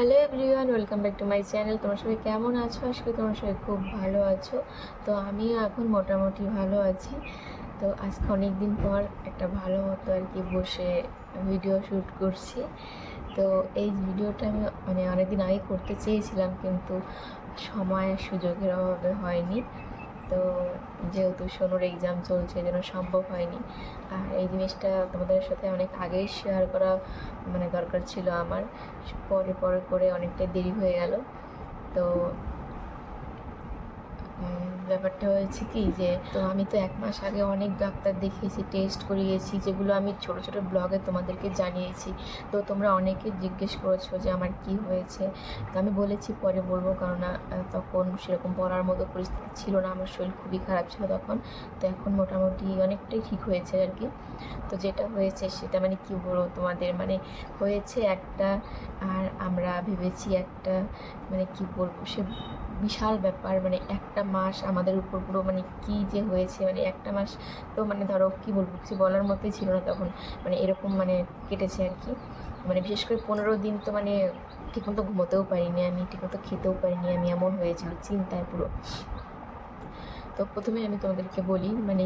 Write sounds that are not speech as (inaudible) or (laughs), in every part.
Hello everyone welcome back to my channel তোমার সবাই কেমন আছো? আজকে তোমার সবাই খুব ভালো আছো। তো আমি এখন মোটামুটি ভালো আছি। তো আজকে অনেক দিন পর একটা ভালো মতো আর কি বসে ভিডিও শ্যুট করছি। তো এই ভিডিওটা আমি মানে অনেকদিন আগে করতে চেয়েছিলাম, কিন্তু সময় সুযোগের অভাবে হয়নি। তো যেহেতু সোনুর এক্সাম চলছে যেন সম্ভব হয়নি। আর এই জিনিসটা তোমাদের সাথে অনেক আগেই শেয়ার করা মানে দরকার ছিল আমার। পরে পরে করে অনেকটাই দেরি হয়ে গেল। তো ব্যাপারটা হয়েছে কি যে, তো আমি তো এক মাস আগে অনেক ডাক্তার দেখিয়েছি টেস্ট করিয়েছি, যেগুলো আমি ছোট ছোট ব্লগে তোমাদেরকে জানিয়েছি। তো তোমরা অনেকে জিজ্ঞেস করেছ যে আমার কি হয়েছে। তো আমি বলেছি, পরে বলব কারণ তখন সেরকম পড়ার মতো পরিস্থিতি ছিল না, আমার শরীর খুবই খারাপ ছিল তখন। তো এখন মোটামুটি অনেকটাই ঠিক হয়েছে আর কি। তো যেটা হয়েছে সেটা মানে কি বলব তোমাদের? মানে হয়েছে একটা, আর আমরা ভেবেছি একটা মানে কি বলব সে বিশাল ব্যাপার মানে একটা মাস আমাদের উপর পুরো মানে কি যে হয়েছে মানে একটা মাস তো মানে ধরো কি বলব, কিছু বলার মতোই ছিল না তখন মানে এরকম মানে কেটেছে আর কি। মানে বিশেষ করে পনেরো দিন তো মানে ঠিকমতো ঘুমোতেও পারিনি আমি, ঠিকমতো খেতেও পারিনি আমি, এমন হয়েছিল চিন্তায় পুরো। তো প্রথমে আমি তোমাদেরকে বলি মানে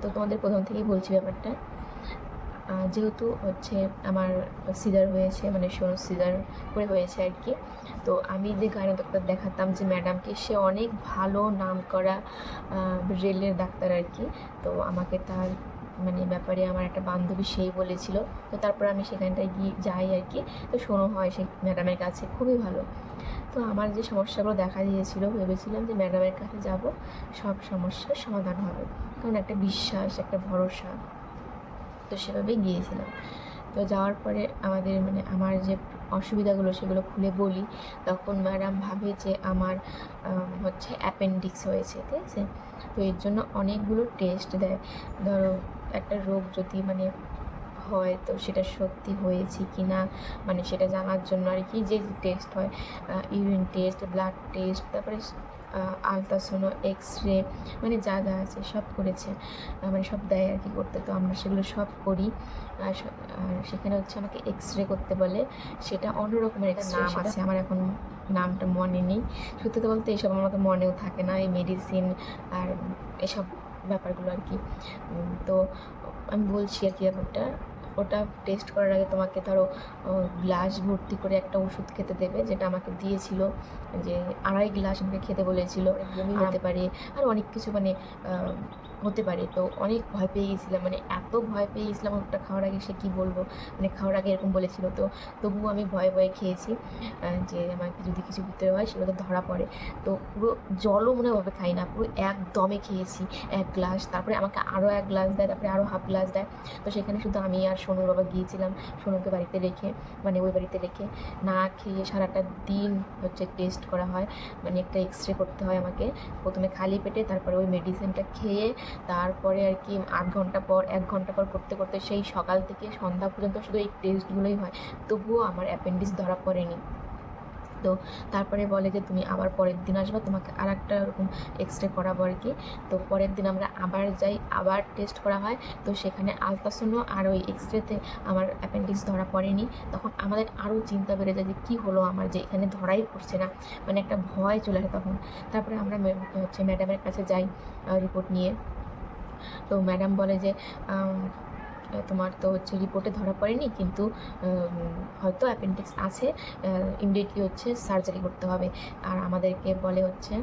তো তোমাদের প্রথম থেকেই বলছি ব্যাপারটা যেহেতু হচ্ছে আমার সিজার হয়েছে মানে সোনো সিজার করে হয়েছে আর কি। তো আমি যে গাইনো ডাক্তার দেখাতাম যে ম্যাডামকে, সে অনেক ভালো নাম করা রেলের ডাক্তার আর কি। তো আমাকে তার মানে ব্যাপারে আমার একটা বান্ধবী সেই বলেছিল। তো তারপর আমি সেখানটায় গিয়ে যাই আর কি। তো শোনো হয় সেই ম্যাডামের কাছে, খুবই ভালো। তো আমার যে সমস্যাগুলো দেখা দিয়েছিল, ভেবেছিলাম যে ম্যাডামের কাছে যাব, সব সমস্যার সমাধান হবে। কারণ একটা বিশ্বাস, একটা ভরসা। তো সেভাবেই গিয়েছিলাম। তো যাওয়ার পরে আমাদের মানে আমার যে অসুবিধাগুলো সেগুলো খুলে বলি, তখন ম্যাডাম ভাবে যে আমার হচ্ছে অ্যাপেন্ডিক্স হয়েছে, ঠিক আছে? তো এর জন্য অনেকগুলো টেস্ট দেয়। ধরো একটা রোগ যদি মানে হয় তো সেটা সত্যি হয়েছে কি না মানে সেটা জানার জন্য আর কি যে টেস্ট হয় ইউরিন টেস্ট ব্লাড টেস্ট তারপরে আলট্রাসোনো এক্স রে মানে যা যা আছে সব করেছে। মানে সব দেয় আর কি করতে। তো আমরা সেগুলো সব করি। আর সেখানে হচ্ছে আমাকে এক্স রে করতে বলে। সেটা অন্য রকমের একটা নাম আছে? আমার এখন নামটা মনে নেই। সত্যি বলতে এইসব আমার তো মনেও থাকে না। এই মেডিসিন আর এসব ব্যাপারগুলো আর কি। তো আমি বলছি আর কি ব্যাপারটা। ওটা টেস্ট করার আগে তোমাকে ধরো গ্লাস ভর্তি করে একটা ওষুধ খেতে দেবে যেটা আমাকে দিয়েছিল যে আড়াই গ্লাস আমাকে খেতে বলেছিল হতে পারে আর অনেক কিছু মানে হতে পারে। তো অনেক ভয় পেয়ে গেছিলাম মানে এত ভয় পেয়ে গেছিলাম ওটা খাওয়ার আগে সে কী বলব? মানে খাওয়ার আগে এরকম বলেছিল। তো তবুও আমি ভয়ে ভয়ে খেয়েছি যে আমার যদি কিছু ভিতরে হয় সেগুলো ধরা পড়ে। তো পুরো জলও মনে ভাবে খাই না পুরো একদমে খেয়েছি এক গ্লাস তারপরে আমাকে আরও এক গ্লাস দেয় তারপরে আরও হাফ গ্লাস দেয়। তো সেখানে শুধু আমি আর সোনুর বাবা গিয়েছিলাম সোনুকে বাড়িতে রেখে মানে ওই বাড়িতে রেখে না খেয়ে সারাটা দিন হচ্ছে টেস্ট করা হয় মানে একটা এক্স রে করতে হয় আমাকে। প্রথমে খালি পেটে, তারপরে ওই মেডিসিনটা খেয়ে, তারপরে আর কি আধ ঘণ্টা পর, এক ঘণ্টা পর করতে করতে সেই সকাল থেকে সন্ধ্যা পর্যন্ত শুধু এই টেস্টগুলোই হয়। তবুও আমার অ্যাপেন্ডিক্স ধরা পড়েনি। তো তারপরে বলে যে, তুমি আবার পরের দিন আসবে, তোমাকে আর একটা এরকম এক্স রে করাবো আর কি। তো পরের দিন আমরা আবার যাই, আবার টেস্ট করা হয়। তো সেখানে আলট্রাসোনো আর ওই এক্স রেতে আমার অ্যাপেন্ডিক্স ধরা পড়েনি। তখন আমাদের আরও চিন্তা বেড়ে যায় যে, কী হলো আমার যে এখানে ধরাই পড়ছে না? মানে একটা ভয় চলে আসে তখন। তারপরে আমরা হচ্ছে ম্যাডামের কাছে যাই রিপোর্ট নিয়ে। তো ম্যাডাম বলে যে তোমার তো হচ্ছে রিপোর্টে ধরা পড়েনি, কিন্তু হয়তো অ্যাপেন্ডিক্স আছে ইমিডিয়েটলি হচ্ছে সার্জারি করতে হবে। আর আমাদেরকে বলে হচ্ছে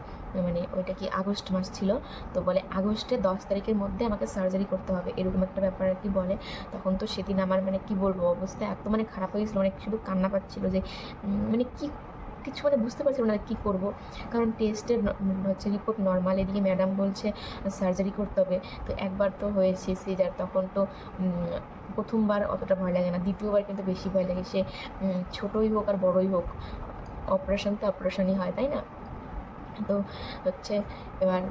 মানে ওইটা কি আগস্ট মাস ছিল, তো বলে আগস্টে দশ তারিখের মধ্যে আমাকে সার্জারি করতে হবে, এরকম একটা ব্যাপার আর কি বলে। তখন তো সেদিন আমার মানে কি বলব অবস্থা, এত মানে খারাপ হয়ে গেছিল অনেক শুধু কান্না পাচ্ছিল যে মানে কি কিছু মানে বুঝতে পারছিলাম না কী করব। কারণ টেস্টের হচ্ছে রিপোর্ট নর্মাল এদিকে ম্যাডাম বলছে সার্জারি করতে হবে। তো একবার তো হয়েছে সিজার তখন তো প্রথমবার অতটা ভয় লাগে না, দ্বিতীয়বার কিন্তু বেশি ভয় লাগে। সে ছোটোই হোক আর বড়ই হোক অপারেশন তো অপারেশনই হয়, তাই না? তো হচ্ছে এবার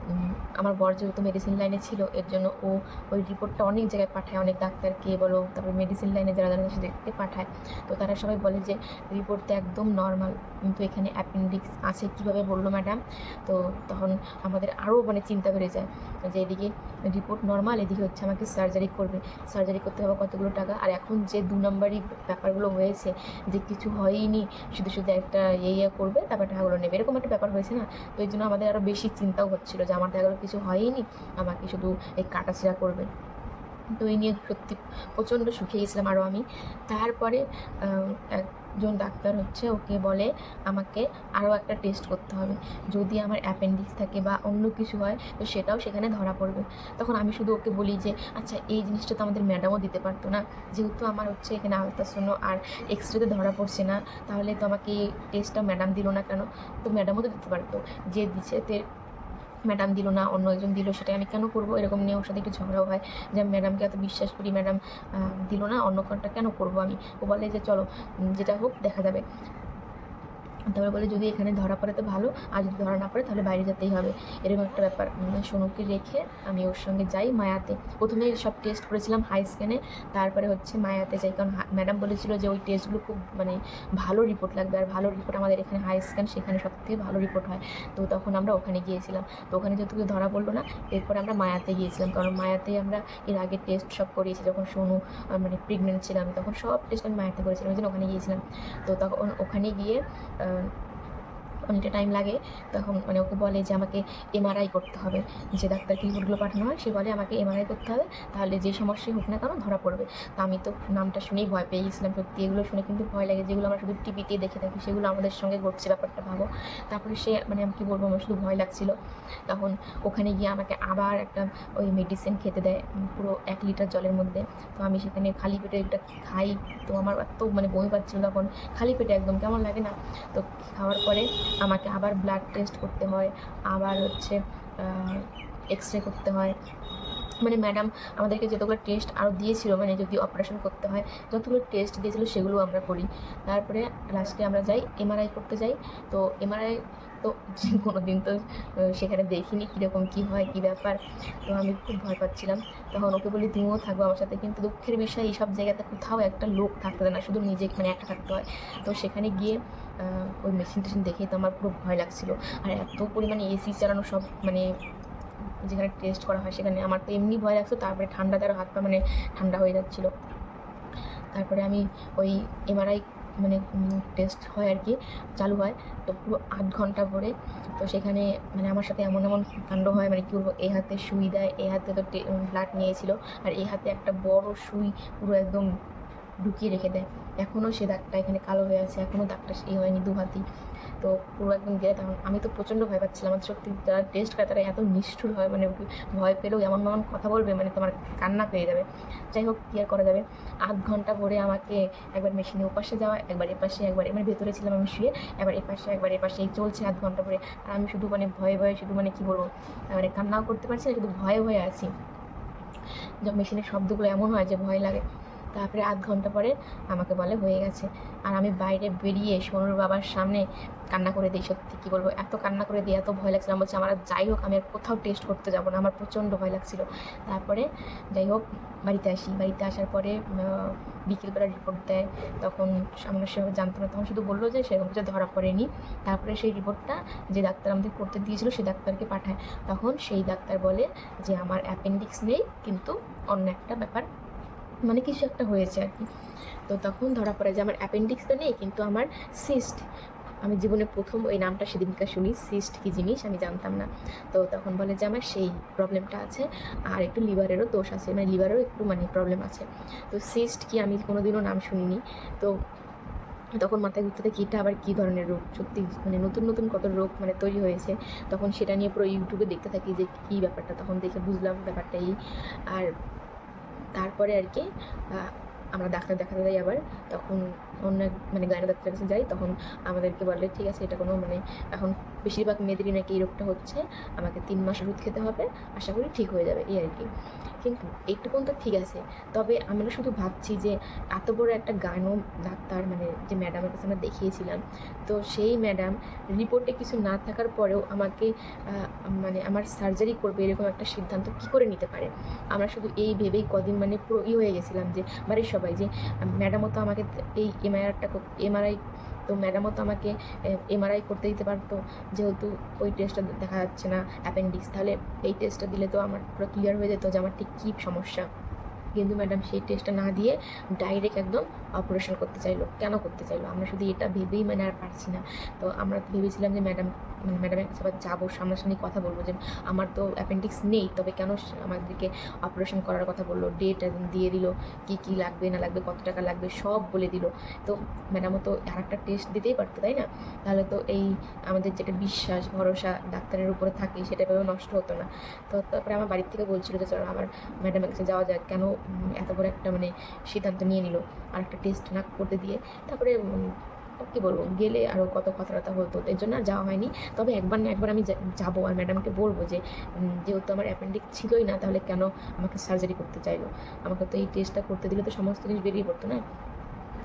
আমার বর যেহেতু মেডিসিন লাইনে ছিল, এর জন্য ও ওই রিপোর্টটা অনেক জায়গায় পাঠায়, অনেক ডাক্তারকে বলো, তারপর মেডিসিন লাইনে যারা যারা আছে দেখতে পাঠায়, তো তারা সবাই বলে যে রিপোর্টটা একদম নর্মাল কিন্তু এখানে অ্যাপেন্ডিক্স আছে কীভাবে বলল ম্যাডাম তো তখন আমাদের আরও মানে চিন্তা বেড়ে যায় যে এদিকে রিপোর্ট নর্মাল এদিকে হচ্ছে আমাকে সার্জারি করবে। সার্জারি করতে হবে কতগুলো টাকা? আর এখন যে দু নম্বরই ব্যাপারগুলো হয়েছে, যে কিছু হয়ইনি, শুধু শুধু একটা ইয়ে ইয়ে করবে, তারপর টাকাগুলো নেবে, এরকম একটা ব্যাপার হয়েছে না? তো এই জন্য আমাদের আরও বেশি চিন্তাও হচ্ছিল যে আমার টাকাগুলো কিছু হয়ইনি আমাকে শুধু এই কাটাছিড়া করবে। তো এই নিয়ে সত্যি প্রচণ্ড সুখে গেছিলাম আরও আমি। তারপরে একজন ডাক্তার হচ্ছে, ওকে বলে আমাকে আরও একটা টেস্ট করতে হবে। যদি আমার অ্যাপেন্ডিক্স থাকে বা অন্য কিছু হয়, তো সেটাও সেখানে ধরা পড়বে। তখন আমি শুধু ওকে বলি যে আচ্ছা এই জিনিসটা তো আমাদের ম্যাডামও দিতে পারতো না। যেহেতু আমার হচ্ছে এখানে আলট্রাসাউন্ড আর এক্স রেতে ধরা পড়ছে না, তাহলে তো আমাকে এই টেস্টটা ম্যাডাম দিল না কেন? তো ম্যাডামও তো দিতে পারতো। যে দিচ্ছে ম্যাডাম দিল না, অন্য একজন দিল, সেটা আমি কেন করব? এরকম নিয়ে ওর সাথে একটু ঝগড়াও হয়। যে আমি ম্যাডামকে এত বিশ্বাস করি ম্যাডাম দিল না, অন্য কোনটা কেন করব আমি? ও বলে যে, চলো যেটা হোক, দেখা যাবে। তারপরে বলে যদি এখানে ধরা পড়ে তো ভালো আর যদি ধরা না পড়ে তাহলে বাইরে যেতেই হবে। এরকম একটা ব্যাপার। উম, সোনুকে রেখে আমি ওর সঙ্গে যাই মায়াতে। প্রথমে সব টেস্ট করেছিলাম হাই স্ক্যানে তারপরে হচ্ছে মায়াতে যাই। কারণ ম্যাডাম বলেছিল যে ওই টেস্টগুলো খুব মানে ভালো রিপোর্ট লাগবে আর ভালো রিপোর্ট আমাদের এখানে হাই স্ক্যান সেখানে সব থেকে ভালো রিপোর্ট হয়। তো তখন আমরা ওখানে গিয়েছিলাম। তো ওখানে যেহেতু ধরা পড়ল না এরপরে আমরা মায়াতে গিয়েছিলাম। কারণ মায়াতে আমরা এর আগে টেস্ট সব করিয়েছি। যখন সোনু মানে প্রেগনেন্ট ছিলাম তখন সব টেস্ট আমি মায়াতে করেছিলাম। ওই জন্য ওখানে গিয়েছিলাম। তো তখন ওখানে গিয়ে Lord. অনেকটা টাইম লাগে, তখন মানে ওকে বলে যে আমাকে এমআরআই করতে হবে। যে ডাক্তার রিপোর্টগুলো পাঠানো হয়, সে বলে আমাকে এমআরআই করতে হবে, তাহলে যে সমস্যাই হোক না কেন ধরা পড়বে। তা আমি তো নামটা শুনেই ভয় পেয়ে গেছিলাম সত্যি, এগুলো শুনে কিন্তু ভয় লাগে, যেগুলো আমরা শুধু টিভিতে দেখে থাকি, সেগুলো আমাদের সঙ্গে ঘটছে ব্যাপারটা ভাবো। তারপরে সে মানে আমি কী বলব আমার শুধু ভয় লাগছিল। তখন ওখানে গিয়ে আমাকে আবার একটা ওই মেডিসিন খেতে দেয়, পুরো এক লিটার জলের মধ্যে। তো আমি সেখানে খালি পেটে একটা খাই, তো আমার এত মানে বমি পাচ্ছিল তখন, খালি পেটে একদম, কেমন লাগে না? তো খাওয়ার পরে আমাকে আবার ব্লাড টেস্ট করতে হয়, আবার হচ্ছে এক্স রে করতে হয়। মানে ম্যাডাম আমাদেরকে যতগুলো টেস্ট আরও দিয়েছিল মানে যদি অপারেশন করতে হয়, যতগুলো টেস্ট দিয়েছিল সেগুলো আমরা করি। তারপরে লাস্টে আমরা যাই এমআরআই করতে যাই। তো এমআরআই তো (laughs) কোনো দিন তো সেখানে দেখিনি কীরকম কী হয়, কী ব্যাপার। তো আমি খুব ভয় পাচ্ছিলাম। তখন ওকে বলি, তুমিও থাকব আমার সাথে। কিন্তু দুঃখের বিষয়, এইসব জায়গাতে কোথাও একটা লোক থাকতে দেয় না। শুধু নিজে মানে একা থাকতে হয়। তো সেখানে গিয়ে ওই মেশিন টেশিন দেখেই তো আমার পুরো ভয় লাগছিল। আর এত পরিমাণে এসি চালানো সব মানে যেখানে টেস্ট করা হয় সেখানে আমার তো এমনি ভয় লাগতো তারপরে ঠান্ডাতে আরও হাত পা মানে ঠান্ডা হয়ে যাচ্ছিল। তারপরে আমি ওই এমআরআই মানে টেস্ট হয় আর কি, চালু হয়। তো পুরো আধ ঘণ্টা পরে তো সেখানে মানে আমার সাথে এমন এমন কাণ্ড হয় মানে কী বলব, এ হাতে সুই দেয়, এ হাতে তো ব্লাড নিয়েছিল, আর এ হাতে একটা বড় সুই পুরো একদম ঢুকিয়ে রেখে দেয়। এখনও সে দাগটা এখানে কালো হয়ে আছে, এখনও দাগটা সেই হয়নি দু হাতি। তো পুরো একদম গিয়ে তখন আমি তো প্রচণ্ড ভয় পাচ্ছিলাম। আমার সত্যি যারা টেস্ট করে তারা এত নিষ্ঠুর হয় মানে ভয় পেলেও এমন এমন কথা বলবে মানে তোমার কান্না পেয়ে যাবে। যাই হোক কী আর করা যাবে? আধ ঘণ্টা পরে আমাকে একবার মেশিনে ওপাশে যাওয়া, একবার এপাশে, একবার মানে ভেতরে ছিলাম আমি শুয়ে, একবার এপাশে একবার এপাশে, এই চলছে আধ ঘণ্টা পরে আর আমি শুধু মানে ভয়ে ভয়ে, শুধু মানে কী বলব মানে কান্নাও করতে পারছি না, শুধু ভয়ে ভয়ে আছি। যখন মেশিনের শব্দগুলো এমন হয় যে ভয় লাগে। তারপরে আধ ঘণ্টা পরে আমাকে বলে, হয়ে গেছে। আর আমি বাইরে বেরিয়ে সোনুর বাবার সামনে কান্না করে দিই, সত্যি কী বলব? এত কান্না করে দিই এত ভয় লাগছিল। আমার বলছে, আমার যাই হোক, আমি আর কোথাও টেস্ট করতে যাব না। আমার প্রচণ্ড ভয় লাগছিল। তারপরে যাই হোক, বাড়িতে আসি। বাড়িতে আসার পরে বিকেলবেলা রিপোর্ট দেয়। তখন আমরা সেভাবে জানতো না। তখন শুধু বলল যে, সেরকম কিছু ধরা পড়েনি। তারপরে সেই রিপোর্টটা যে ডাক্তার আমাদের করতে দিয়েছিল সেই ডাক্তারকে পাঠায়। তখন সেই ডাক্তার বলে যে, আমার অ্যাপেন্ডিক্স নেই, কিন্তু অন্য একটা ব্যাপার। মানে কিছু একটা হয়েছে আর কি। তো তখন ধরা পড়ে যে, আমার অ্যাপেন্ডিক্স তো নেই, কিন্তু আমার সিস্ট আমি জীবনে প্রথম ওই নামটা সেদিনকার শুনি সিস্ট কী জিনিস, আমি জানতাম না। তো তখন বলে যে আমার সেই প্রবলেমটা আছে, আর একটু লিভারেরও দোষ আছে মানে লিভারেরও একটু মানে প্রবলেম আছে। তো সিস্ট কি আমি কোনোদিনও নাম শুনিনি। তো তখন মাথায় ঘুরতে থাকে এটা আবার কী ধরনের রোগ? সত্যি মানে নতুন নতুন কত রোগ মানে তৈরি হয়েছে। তখন সেটা নিয়ে পুরো ইউটিউবে দেখতে থাকি যে কী ব্যাপারটা, তখন দেখে বুঝলাম ব্যাপারটা এই। আর তারপরে আর কি আমরা ডাক্তার দেখাতে যাই আবার, তখন অন্য মানে গায়না ডাক্তারের কাছে যাই, তখন আমাদেরকে বলে, ঠিক আছে, এটা কোনো মানে এখন বেশিরভাগ মেয়েদেরই নাকি এই রোগটা হচ্ছে। আমাকে তিন মাস ওষুধ খেতে হবে। আশা করি ঠিক হয়ে যাবে, এই আর কি। কিন্তু এইটুকুন তো ঠিক আছে। তবে আমরা শুধু ভাবছি যে এত বড় একটা গানও ডাক্তার মানে যে ম্যাডামের কাছে আমরা দেখিয়েছিলাম, তো সেই ম্যাডাম রিপোর্টে কিছু না থাকার পরেও আমাকে মানে আমার সার্জারি করবে এরকম একটা সিদ্ধান্ত কী করে নিতে পারে? আমরা শুধু এই ভেবেই কদিন মানে পুরো ই হয়ে গেছিলাম যে, বাড়ির সবাই যে, ম্যাডামও তো আমাকে এই এমআইআরটা এমআরআই তো ম্যাডামও তো আমাকে এমআরআই করতে দিতে পারতো। যেহেতু ওই টেস্টটা দেখা যাচ্ছে না অ্যাপেন্ডিক্স তাহলে এই টেস্টটা দিলে তো আমার পুরো ক্লিয়ার হয়ে যেত যে আমার ঠিক কী সমস্যা। কিন্তু ম্যাডাম সেই টেস্টটা না দিয়ে ডাইরেক্ট একদম অপারেশন করতে চাইলো। কেন করতে চাইলো? আমরা শুধু এটা ভেবেই মানে আর পারছি না। তো আমরা ভেবেছিলাম যে ম্যাডাম মানে ম্যাডামের কাছে আবার যাব, সামনাসামনি কথা বলব যে আমার তো অ্যাপেন্ডিক্স নেই, তবে কেন আমাদেরকে অপারেশন করার কথা বলল? ডেট দিয়ে দিল, কী কী লাগবে, না লাগবে, কত টাকা লাগবে, সব বলে দিল। তো ম্যাডামও তো আর একটা টেস্ট দিতেই পারতো, তাই না? তাহলে তো এই আমাদের যেটা বিশ্বাস, ভরসা ডাক্তারের উপরে থাকে, সেটা ভেবে নষ্ট হতো না। তো তারপরে আমার বাড়ির থেকে বলছিল যে চলো আমার ম্যাডামের কাছে যাওয়া যাক, কেন এত বড় একটা মানে সিদ্ধান্ত নিয়ে নিল। আর একটা টেস্ট না করতে দিয়ে তারপরে কী বলব, গেলে আরও কত কথাবার্তা হতো, এর জন্য আর যাওয়া হয়নি। তবে একবার না একবার আমি যাব আর ম্যাডামকে বলব যে যেহেতু আমার অ্যাপেন্ডিক্স ছিলই না, তাহলে কেন আমাকে সার্জারি করতে চাইলো? আমাকে তো এই টেস্টটা করতে দিলে তো সমস্ত জিনিস বেরিয়ে পড়তো না?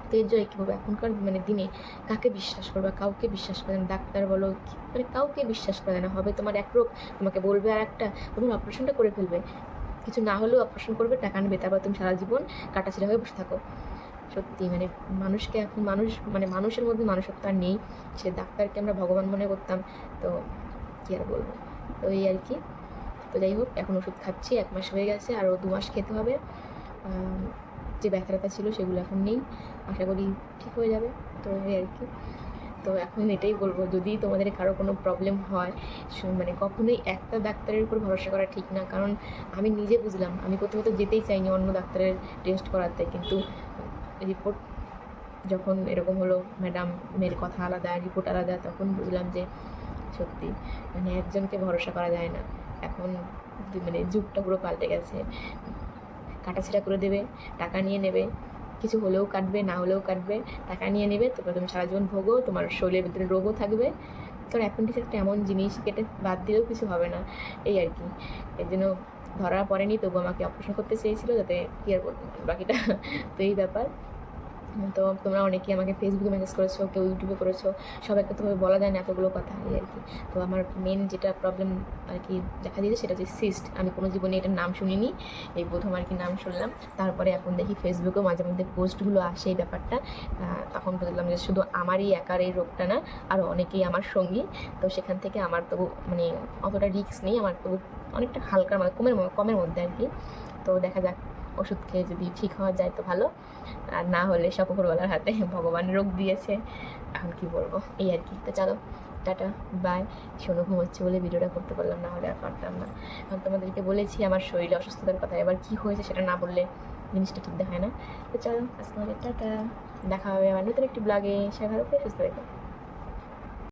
তো এর জন্য কীভাবে এখনকার মানে দিনে কাকে বিশ্বাস করবে কাউকে বিশ্বাস করে না? ডাক্তার বলো মানে কাউকে বিশ্বাস করে না, হবে তোমার এক রোগ, তোমাকে বলবে আর একটা তোমার অপারেশনটা করে ফেলবে। কিছু না হলেও অপারেশন করবে, টাকা নেবে তারপর তুমি সারা জীবন কাটাছিড়া হয়ে বসে থাকো। সত্যি মানে মানুষকে এখন মানুষ মানে মানুষের মধ্যে মানুষত্ব আর নেই। সে ডাক্তারকে আমরা ভগবান মনে করতাম, তো কী আর বলব? তো এই আর কি। তো যাই হোক, এখন ওষুধ খাচ্ছি, এক মাস হয়ে গেছে, আরও দু মাস খেতে হবে। যে ব্যথা ছিল সেগুলো এখন নেই। আশা করি ঠিক হয়ে যাবে, তো এই আর কি। তো এখন এটাই বলব, যদি তোমাদের কারও কোনো প্রবলেম হয় মানে কখনোই একটা ডাক্তারের উপর ভরসা করা ঠিক না। কারণ আমি নিজে বুঝলাম, আমি প্রথমে তো যেতেই চাইনি অন্য ডাক্তারের টেস্ট করাতে, কিন্তু রিপোর্ট যখন এরকম হলো ম্যাডামের কথা আলাদা রিপোর্ট আলাদা, তখন বুঝলাম যে সত্যি মানে একজনকে ভরসা করা যায় না। এখন মানে যুগটা পুরো পাল্টে গেছে। কাটাছিড়া করে দেবে, টাকা নিয়ে নেবে কিছু হলেও কাটবে, না হলেও কাটবে, টাকা নিয়ে নেবে তারপরে তুমি সারা জীবন ভোগো, তোমার শরীরের ভিতরে রোগও থাকবে। কারণ অ্যাপেন্ডিক্স একটা এমন জিনিস কেটে বাদ দিলেও কিছু হবে না, এই আর কি। এর জন্য ধরা পড়েনি, তবু আমাকে অপারেশন করতে চেয়েছিল, যাতে কি আর বাকিটা তো এই ব্যাপার। তো তোমরা অনেকেই আমাকে ফেসবুকে মেসেজ করেছ, কেউ ইউটিউবে করেছ সবাইকে তো বলা যায় না এতগুলো কথা এই আর কি। তো আমার মেন যেটা প্রবলেম আর কি দেখা দিয়েছে সেটা হচ্ছে সিস্ট আমি কোনো জীবনে এটার নাম শুনিনি, এই প্রথম আর কি নাম শুনলাম। তারপরে এখন দেখি ফেসবুকেও মাঝে মধ্যে পোস্টগুলো আসে এই ব্যাপারটা। তখন বুঝলাম যে শুধু আমারই একার এই রোগটা না আরও অনেকেই আমার সঙ্গী। তো সেখান থেকে আমার তবু মানে অতটা রিস্ক নেই, আমার তবু অনেকটা হালকার মানে কমের কমের মধ্যে আর কি। তো দেখা যাক। ওষুধ খেয়ে যদি ঠিক হওয়া যায় তো ভালো। আর না হলে সব হাতে ভগবান রোগ দিয়েছে। এখন কি বলব? এই আর কি। তো চলো, টাটা, বাই। শোনো ঘুমোচ্ছে বলে ভিডিওটা করতে পারলাম না, হলে আর পারতাম না। এখন তোমাদেরকে বলেছি, আমার শরীরে অসুস্থতার কথা এবার কি হয়েছে সেটা না বললে জিনিসটা ঠিক দেখায় না। তো চলো, আজকে আমাদের টাটা। দেখা হবে আমার নতুন একটি ব্লগে সে ভালো করে সুস্থ থেকো।